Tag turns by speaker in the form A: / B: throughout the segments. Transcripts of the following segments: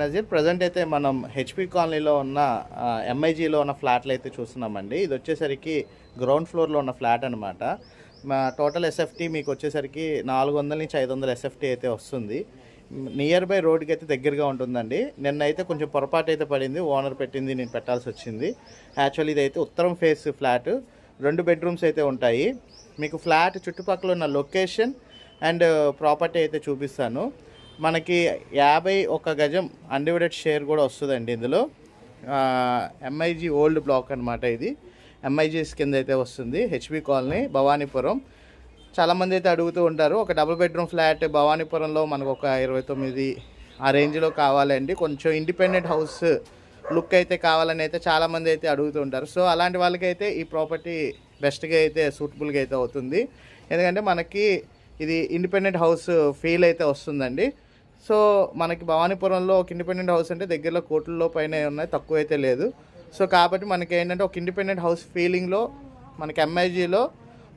A: Nazir present అయితే మనం HP కాలనీలో ఉన్న ఎంఐజీలో ఉన్న ఫ్లాట్లు అయితే చూస్తున్నామండి. ఇది వచ్చేసరికి గ్రౌండ్ ఫ్లోర్లో ఉన్న ఫ్లాట్ అనమాట మా టోటల్ ఎస్ఎఫ్టీ మీకు వచ్చేసరికి నాలుగు వందల నుంచి ఐదు వందల ఎస్ఎఫ్టీ అయితే వస్తుంది. నియర్ బై రోడ్కి అయితే దగ్గరగా ఉంటుందండి. నిన్నైతే కొంచెం పొరపాటు అయితే పడింది. ఓనర్ పెట్టింది నేను పెట్టాల్సి వచ్చింది. యాక్చువల్లీ ఇది అయితే ఉత్తరం ఫేస్ ఫ్లాట్ రెండు బెడ్రూమ్స్ అయితే ఉంటాయి. మీకు ఫ్లాట్ చుట్టుపక్కల ఉన్న లొకేషన్ అండ్ ప్రాపర్టీ అయితే చూపిస్తాను. మనకి యాభై ఒక గజం అన్డివైడెడ్ షేర్ కూడా వస్తుందండి ఇందులో. ఎంఐజీ ఓల్డ్ బ్లాక్ అనమాట ఇది. ఎంఐజీస్ కింద అయితే వస్తుంది. HB colony Bhavanipuram. చాలామంది అయితే అడుగుతూ ఉంటారు ఒక డబుల్ బెడ్రూమ్ ఫ్లాట్ భవానీపురంలో మనకు ఒక ఇరవై తొమ్మిది ఆ రేంజ్లో కావాలండి. కొంచెం ఇండిపెండెంట్ హౌస్ లుక్ అయితే కావాలని అయితే చాలామంది అయితే అడుగుతూ ఉంటారు. సో అలాంటి వాళ్ళకైతే ఈ ప్రాపర్టీ బెస్ట్గా అయితే సూటబుల్గా అయితే అవుతుంది. ఎందుకంటే మనకి ఇది ఇండిపెండెంట్ హౌస్ ఫీల్ అయితే వస్తుందండి. సో మనకి భవానీపురంలో ఒక ఇండిపెండెంట్ హౌస్ అంటే దగ్గరలో కోట్లలో పైన ఉన్నాయి తక్కువ అయితే లేదు. సో కాబట్టి మనకి ఏంటంటే ఒక ఇండిపెండెంట్ హౌస్ ఫీలింగ్లో మనకి ఎంఐజీలో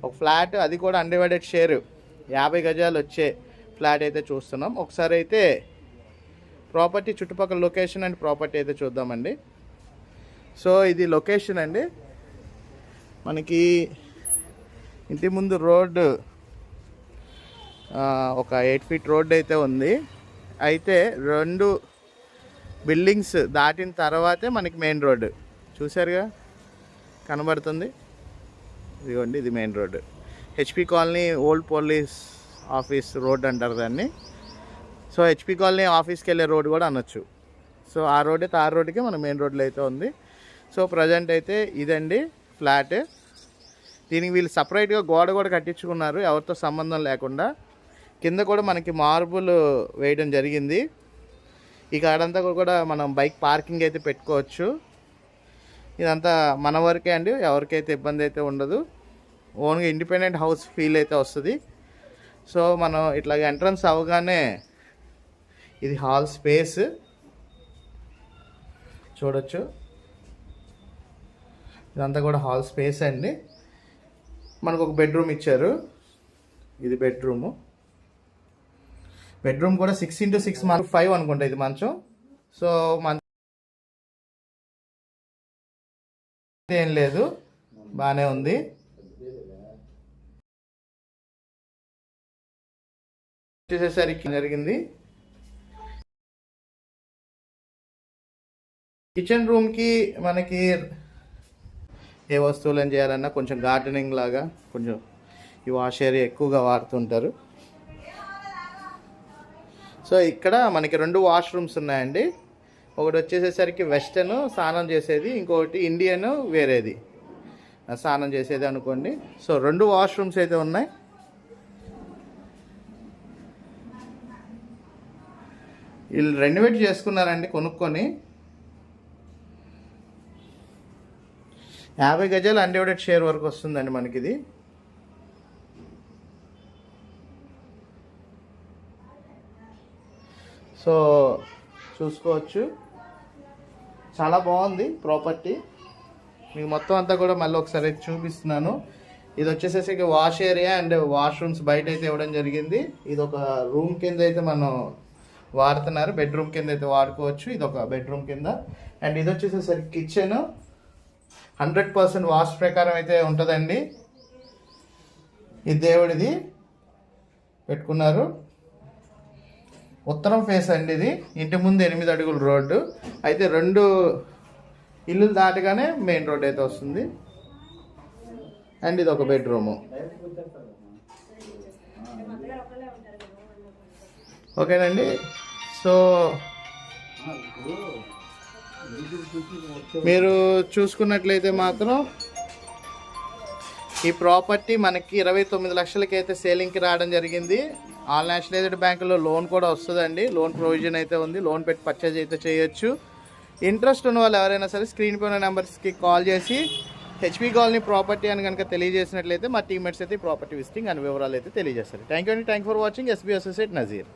A: ఒక ఫ్లాట్ అది కూడా అన్డివైడెడ్ షేర్ యాభై గజాలు వచ్చే ఫ్లాట్ అయితే చూస్తున్నాం. ఒకసారి అయితే ప్రాపర్టీ చుట్టుపక్కల లొకేషన్ అండ్ ప్రాపర్టీ అయితే చూద్దామండి. సో ఇది లొకేషన్ అండి. మనకి ఇంటి ముందు రోడ్డు ఒక ఎయిట్ ఫీట్ రోడ్ అయితే ఉంది. అయితే రెండు బిల్డింగ్స్ దాటిన తర్వాతే మనకి మెయిన్ రోడ్డు. చూసారుగా కనబడుతుంది. ఇదిగోండి ఇది main road. HP colony old police office road అంటారు దాన్ని. సో హెచ్పి కాలనీ ఆఫీస్కి వెళ్ళే రోడ్ కూడా అనొచ్చు. సో ఆ రోడ్ తార్ రోడ్డుకే రోడ్డుకి మన మెయిన్ రోడ్లో అయితే ఉంది. సో ప్రజెంట్ అయితే ఇదండి ఫ్లాట్. దీనికి వీళ్ళు సపరేట్గా గోడ కూడా కట్టించుకున్నారు. ఎవరితో సంబంధం లేకుండా. కింద కూడా మనకి మార్బుల్ వేయడం జరిగింది. ఈ కాడంతా కూడా మనం బైక్ పార్కింగ్ అయితే పెట్టుకోవచ్చు. ఇదంతా మన వరకే అండి ఎవరికైతే ఇబ్బంది అయితే ఉండదు. ఓన్గా ఇండిపెండెంట్ హౌస్ ఫీల్ అయితే వస్తుంది. సో మనం ఇట్లా ఎంట్రన్స్ అవగానే ఇది హాల్ స్పేస్. చూడొచ్చు. ఇదంతా కూడా హాల్ స్పేస్ అండి. మనకు ఒక బెడ్రూమ్ ఇచ్చారు. ఇది బెడ్రూము. బెడ్రూమ్ కూడా six into six month five అనుకుంటా ఇది మంచం. సో మంచం ఏం లేదు. బాగానే ఉంది. వచ్చేసరికి జరిగింది? కిచెన్ రూమ్కి మనకి ఏ వస్తువులు ఏం చేయాలన్నా కొంచెం గార్డెనింగ్ లాగా కొంచెం ఈ వాష్ ఏరియా ఎక్కువగా వాడుతుంటారు. సో ఇక్కడ మనకి రెండు వాష్రూమ్స్ ఉన్నాయండి. ఒకటి వచ్చేసేసరికి వెస్టర్న్ స్నానం చేసేది ఇంకొకటి ఇండియన్ వేరేది. స్నానం చేసేది అనుకోండి. సో రెండు వాష్రూమ్స్ అయితే ఉన్నాయి. వీళ్ళు రెనోవేట్ చేసుకున్నారండి కొనుక్కొని. యాభై గజాలు అన్డివైడెడ్ షేర్ వరకు వస్తుందండి మనకిది. సో చూసుకోవచ్చు. చాలా బాగుంది ప్రాపర్టీ. మీకు మొత్తం అంతా కూడా మళ్ళీ ఒకసారి చూపిస్తున్నాను. ఇది వచ్చేసేసి వాష్ ఏరియా అండ్ వాష్రూమ్స్ బయట అయితే ఇవ్వడం జరిగింది. ఇది ఒక రూమ్ కింద అయితే మనం వాడుతున్నారు. బెడ్రూమ్ కింద అయితే వాడుకోవచ్చు. ఇది ఒక బెడ్రూమ్ కింద. అండ్ ఇది వచ్చేసేసరికి కిచెన్ హండ్రెడ్ పర్సెంట్ వాష్ ప్రకారం అయితే ఉంటుందండి. ఈ దేవుడిది పెట్టుకున్నారు. ఉత్తరం ఫేస్ అండి ఇది. ఇంటి ముందు ఎనిమిది అడుగుల రోడ్డు. అయితే రెండు ఇల్లు దాటగానే మెయిన్ రోడ్ అయితే వస్తుంది. అండ్ ఇది ఒక బెడ్రూము. ఓకేనండి. సో మీరు చూసుకున్నట్లయితే మాత్రం ఈ ప్రాపర్టీ మనకి ఇరవై తొమ్మిది లక్షలకి అయితే సేలింగ్కి రావడం జరిగింది. ఆల్ నేషనలైజ్డ్ బ్యాంకులో లోన్ కూడా వస్తుందండి. లోన్ ప్రొవిజన్ అయితే ఉంది. లోన్ పెట్టి పర్చేజ్ అయితే చేయొచ్చు. ఇంట్రెస్ట్ ఉన్న వాళ్ళు ఎవరైనా సరే స్క్రీన్ పైన నెంబర్స్కి కాల్ చేసి హెచ్పి కాలనీ ప్రాపర్టీ అని కనుక తెలియజేసినట్లయితే మా టీమ్మేట్స్ అయితే ఈ ప్రాపర్టీ విజిటింగ్ అని వివరాలు అయితే తెలియజేస్తారు. థ్యాంక్ యూ అండి. Thank for watching. SB associate Nazeer.